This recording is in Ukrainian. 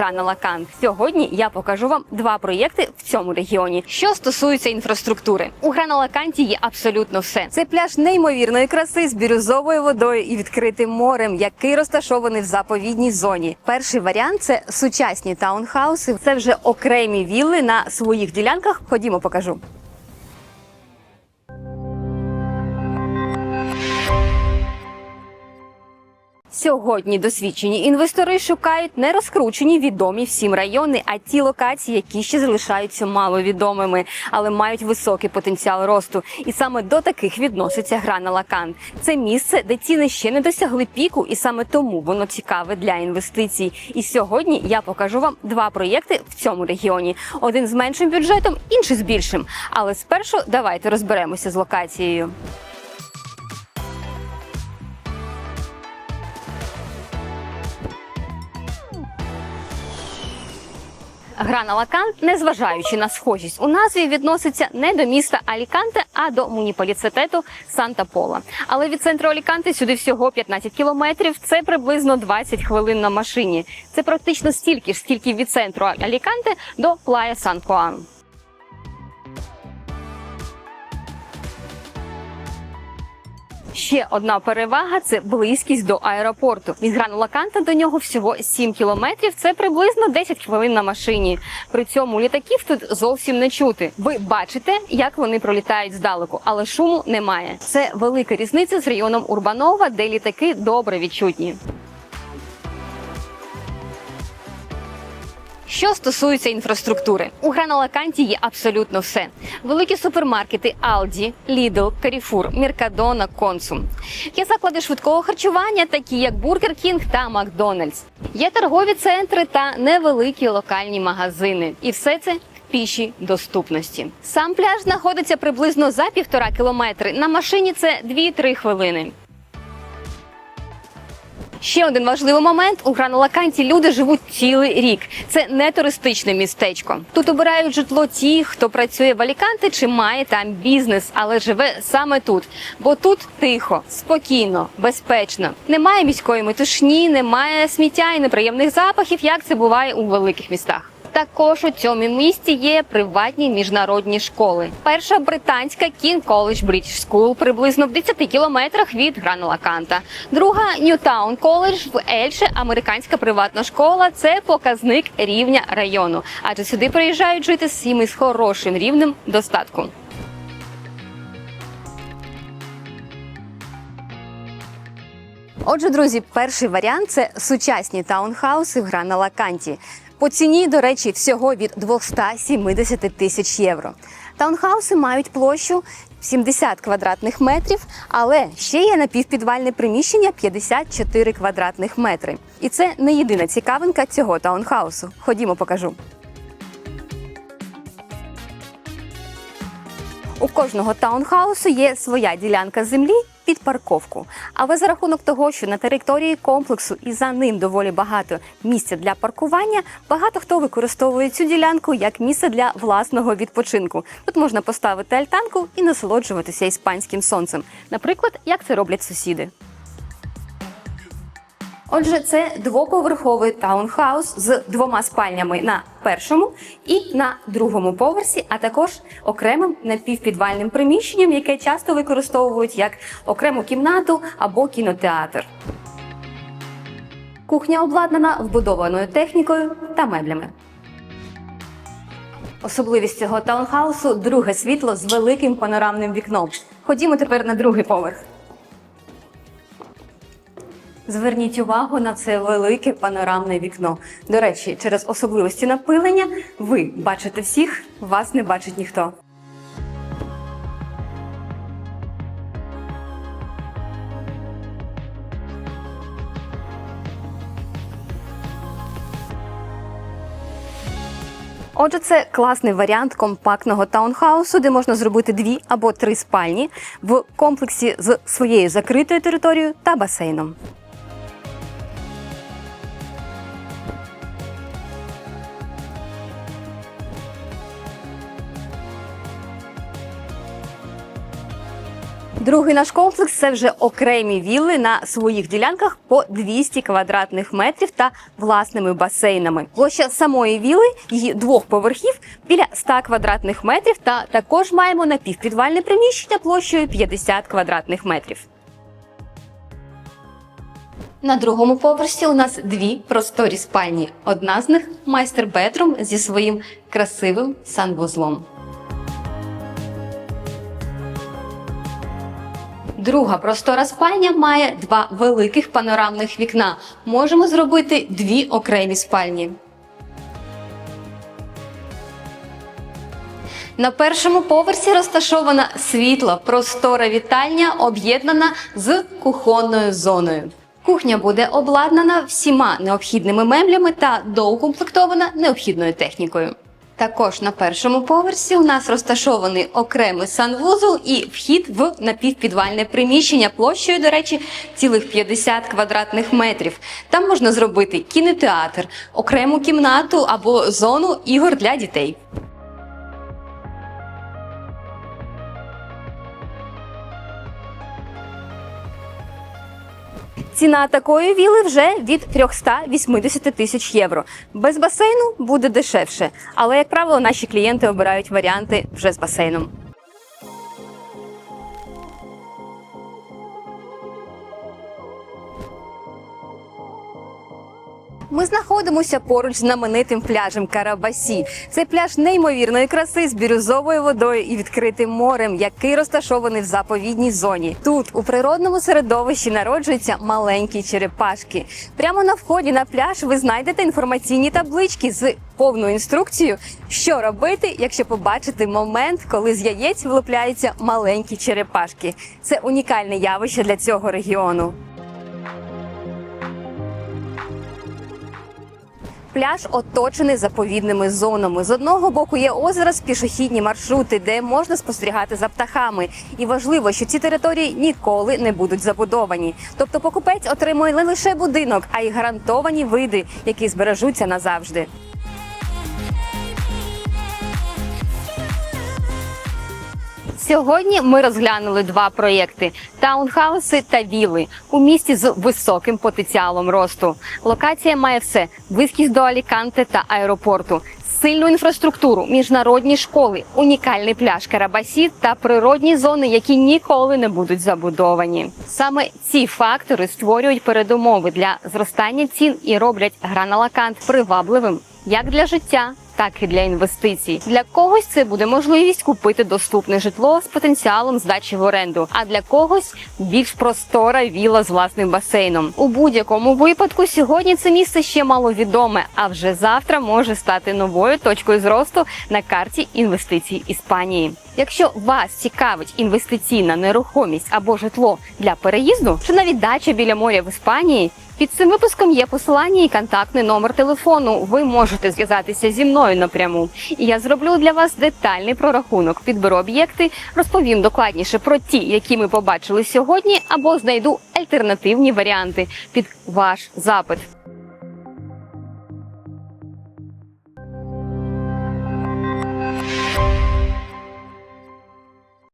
Грана Лакан. Сьогодні я покажу вам два проєкти в цьому регіоні. Що стосується інфраструктури, у Грана Лаканті є абсолютно все. Це пляж неймовірної краси з бірюзовою водою і відкритим морем, який розташований в заповідній зоні. Перший варіант це сучасні таунхауси. Це вже окремі вілли на своїх ділянках. Ходімо, покажу. Сьогодні досвідчені інвестори шукають не розкручені відомі всім райони, а ті локації, які ще залишаються маловідомими, але мають високий потенціал росту. І саме до таких відноситься Грана Лакан. Це місце, де ціни ще не досягли піку, і саме тому воно цікаве для інвестицій. І сьогодні я покажу вам два проєкти в цьому регіоні: один з меншим бюджетом, інший з більшим. Але спершу давайте розберемося з локацією. Грана Лакант, незважаючи на схожість у назві, відноситься не до міста Аліканте, а до муніципалітету Санта Пола. Але від центру Аліканте сюди всього 15 кілометрів. Це приблизно 20 хвилин на машині. Це практично стільки ж, скільки від центру Аліканте до Плая Сан Хуан. Ще одна перевага це близькість до аеропорту. Від Грана Лаканта до нього всього 7 кілометрів. Це приблизно 10 хвилин на машині. При цьому літаків тут зовсім не чути. Ви бачите, як вони пролітають здалеку, але шуму немає. Це велика різниця з районом Урбанова, де літаки добре відчутні. Що стосується інфраструктури, у Граналаканті є абсолютно все: великі супермаркети Aldi, Lidl, Carrefour, Mercadona, Consum. Є заклади швидкого харчування, такі як Burger King та Макдональдс. Є торгові центри та невеликі локальні магазини. І все це. Пішій доступності сам пляж знаходиться приблизно за півтора кілометри. На машині це 2-3 хвилини. Ще один важливий момент: у Гранулаканті люди живуть цілий рік. Це не туристичне містечко. Тут обирають житло ті, хто працює в Аліканте чи має там бізнес, але живе саме тут. Бо тут тихо, спокійно, безпечно. Немає міської метушні, немає сміття і неприємних запахів, як це буває у великих містах. Також у цьому місті є приватні міжнародні школи. Перша британська King College British School приблизно в 10 кілометрах від Гранулаканта. Друга Ньютаун Коледж в Ельше, американська приватна школа. Це показник рівня району. Адже сюди приїжджають жити сім'ї з хорошим рівнем достатку. Отже, друзі, перший варіант це сучасні таунхауси в Грана Лаканті. По ціні, до речі, всього від 270 тисяч євро. Таунхауси мають площу 70 квадратних метрів, але ще є напівпідвальне приміщення 54 квадратних метри. І це не єдина цікавинка цього таунхаусу. Ходімо, покажу. У кожного таунхаусу є своя ділянка землі під парковку. Але за рахунок того, що на території комплексу і за ним доволі багато місця для паркування, багато хто використовує цю ділянку як місце для власного відпочинку. Тут можна поставити альтанку і насолоджуватися іспанським сонцем. Наприклад, як це роблять сусіди. Отже, це двоповерховий таунхаус з двома спальнями на першому і на другому поверсі, а також окремим напівпідвальним приміщенням, яке часто використовують як окрему кімнату або кінотеатр. Кухня обладнана вбудованою технікою та меблями. Особливість цього таунхаусу друге світло з великим панорамним вікном. Ходімо тепер на другий поверх. Зверніть увагу на це велике панорамне вікно. До речі, через особливості напилення ви бачите всіх, вас не бачить ніхто. Отже, це класний варіант компактного таунхаусу, де можна зробити дві або три спальні в комплексі з своєю закритою територією та басейном. Другий наш комплекс це вже окремі вілли на своїх ділянках по 200 квадратних метрів та власними басейнами. Площа самої віли її двох поверхів біля 100 квадратних метрів. Та також маємо напівпідвальне приміщення площею 50 квадратних метрів. На другому поверсі у нас дві просторі спальні. Одна з них майстер-бедрум зі своїм красивим санвузлом. Друга простора спальня має два великих панорамних вікна. Можемо зробити дві окремі спальні. На першому поверсі розташована світла, простора вітальня, об'єднана з кухонною зоною. Кухня буде обладнана всіма необхідними меблями та доукомплектована необхідною технікою. Також на першому поверсі у нас розташований окремий санвузол і вхід в напівпідвальне приміщення площею, до речі, цілих 50 квадратних метрів. Там можна зробити кінотеатр, окрему кімнату або зону ігор для дітей. Ціна такої віли вже від 380 тисяч євро. Без басейну буде дешевше, але як правило, наші клієнти обирають варіанти вже з басейном. Ми знаходимося поруч з знаменитим пляжем Карабасі. Це пляж неймовірної краси з бірюзовою водою і відкритим морем, який розташований в заповідній зоні. Тут у природному середовищі народжуються маленькі черепашки. Прямо на вході на пляж ви знайдете інформаційні таблички з повною інструкцією, що робити, якщо побачите момент, коли з яєць вилупляються маленькі черепашки. Це унікальне явище для цього регіону. Пляж оточений заповідними зонами. З одного боку є озеро з пішохідні маршрути, де можна спостерігати за птахами. І важливо, що ці території ніколи не будуть забудовані. Тобто покупець отримує не лише будинок, а й гарантовані види, які збережуться назавжди. Сьогодні ми розглянули два проєкти: таунхауси та віли у місті з високим потенціалом росту. Локація має все: близькість до Аліканте та аеропорту, сильну інфраструктуру, міжнародні школи, унікальний пляж Карабасі та природні зони, які ніколи не будуть забудовані. Саме ці фактори створюють передумови для зростання цін і роблять Граналакант привабливим як для життя, так і для інвестицій. Для когось це буде можливість купити доступне житло з потенціалом здачі в оренду, а для когось більш простора віла з власним басейном. У будь-якому випадку сьогодні це місце ще маловідоме, а вже завтра може стати новою точкою зросту на карті інвестицій Іспанії. Якщо вас цікавить інвестиційна нерухомість або житло для переїзду, чи навіть дача біля моря в Іспанії. Під цим випуском є посилання і контактний номер телефону. Ви можете зв'язатися зі мною напряму. І я зроблю для вас детальний прорахунок, підберу об'єкти, розповім докладніше про ті, які ми побачили сьогодні, або знайду альтернативні варіанти під ваш запит.